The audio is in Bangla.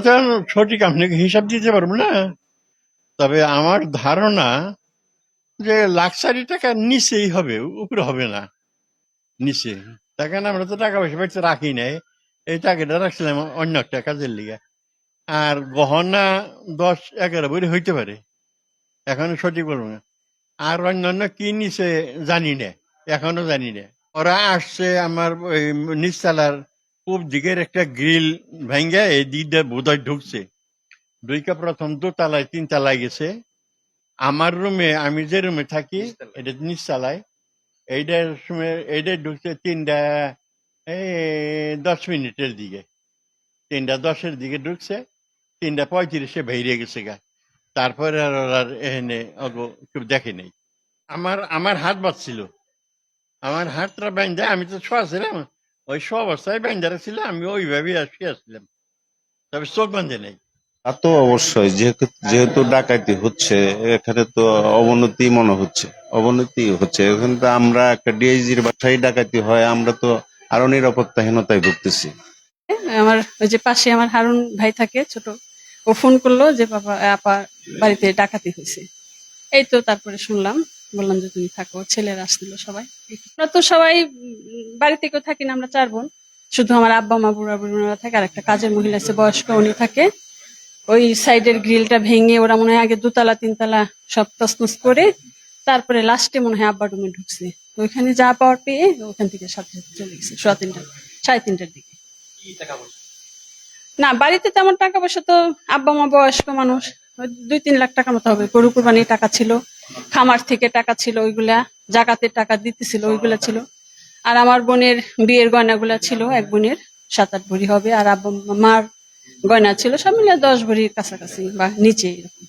তো সঠিক আপনাকে হিসাব দিতে পারব না? তবে আমার ধারণা যে লাক্সারি টাকা নিচেই হবে, উপরে হবে না? নিচে। কারণ আমরা তো টাকা পয়সা বাড়িতে রাখি নাই। এই টাকাটা রাখছিলাম অন্য একটা কাজের লিগে। আর গহনা দশ এগারো বই হইতে পারে। এখন সঠিক বলব না। আর অন্যান্য কি নিচে জানি না। এখনও জানি না। ওরা আসছে আমার ওই নিচতলার পূব দিকের একটা গ্রিল ভেঙ্গে এই দিকটা বোধহয় ঢুকছে। দুইকা প্রথম দোতলায় তিন তালায় গেছে। আমার রুমে আমি যে রুমে থাকি এটা নিচতলায় এইটার সময় এইটা ঢুকছে তিনটা এই দশ মিনিটের দিকে। তিনটা দশের দিকে ঢুকছে তিনটা পঁয়ত্রিশে বেরিয়ে গেছে গা। তারপরে আর ওরা আর এখানে অগো কেউ দেখে নেই। আমার আমার হাত বাঁচছিল আমার হাতটা ব্যান্ডা আমি তো শোয়া ছিলাম ওই সব অবস্থায় ব্যান্ডারা ছিল আমি ওইভাবে শুয়েছিলাম তবে চোখ বাঁধে নেই তা তো অবশ্যই যেহেতু যেহেতু ডাকাতি হচ্ছে এখানে তো অবনতি মনে হচ্ছে অবনতি হচ্ছে। এখানে তো আমরা একটা ডিআইজির বাসায় ডাকাতি হয় আমরা তো আরও নিরাপত্তাহীনতায় ভুগতেছি। আমার ওই যে পাশে আমার হারুন ভাই থাকে ছোট ও ফোন করল যে বাবা আপা বাড়িতে ডাকাতি হয়েছে। এই তো তারপরে শুনলাম বললাম যে তুমি থাকো। ছেলেরা আসছিল সবাই। আমরা তো সবাই বাড়িতে কেউ থাকি না আমরা চার বোন। শুধু আমার আব্বা মা বুড়া বুড়িরা থাকে আর একটা কাজের মহিলা আছে বয়স্ক উনি থাকে। ওই সাইডের গ্রিলটা ভেঙে ওরা মনে হয় আগে দুতলা তিনতলা সব তসনস করে তারপরে লাস্টে মনে হয় আব্বা রুমে ঢুকছে। ওইখানে যা পাওয়ার পেয়ে ওখান থেকে সাথে সাথে চলে গেছে সোয়া তিনটা সাড়ে তিনটার দিকে। না বাড়িতে তেমন টাকা পয়সা তো আব্বা মা বয়স্ক মানুষ ওই দুই তিন লাখ টাকা মতো হবে। গরু কুরবানির টাকা ছিল খামার থেকে টাকা ছিল ওইগুলা জাকাতের টাকা দিতেছিল ওইগুলা ছিল। আর আমার বোনের বিয়ের গয়নাগুলো ছিল, এক বোনের, সাত আট ভরি হবে, আর আব্বা, মার গয়না ছিল, সব মিলে দশ ভরির কাছাকাছি বা নিচে এরকম।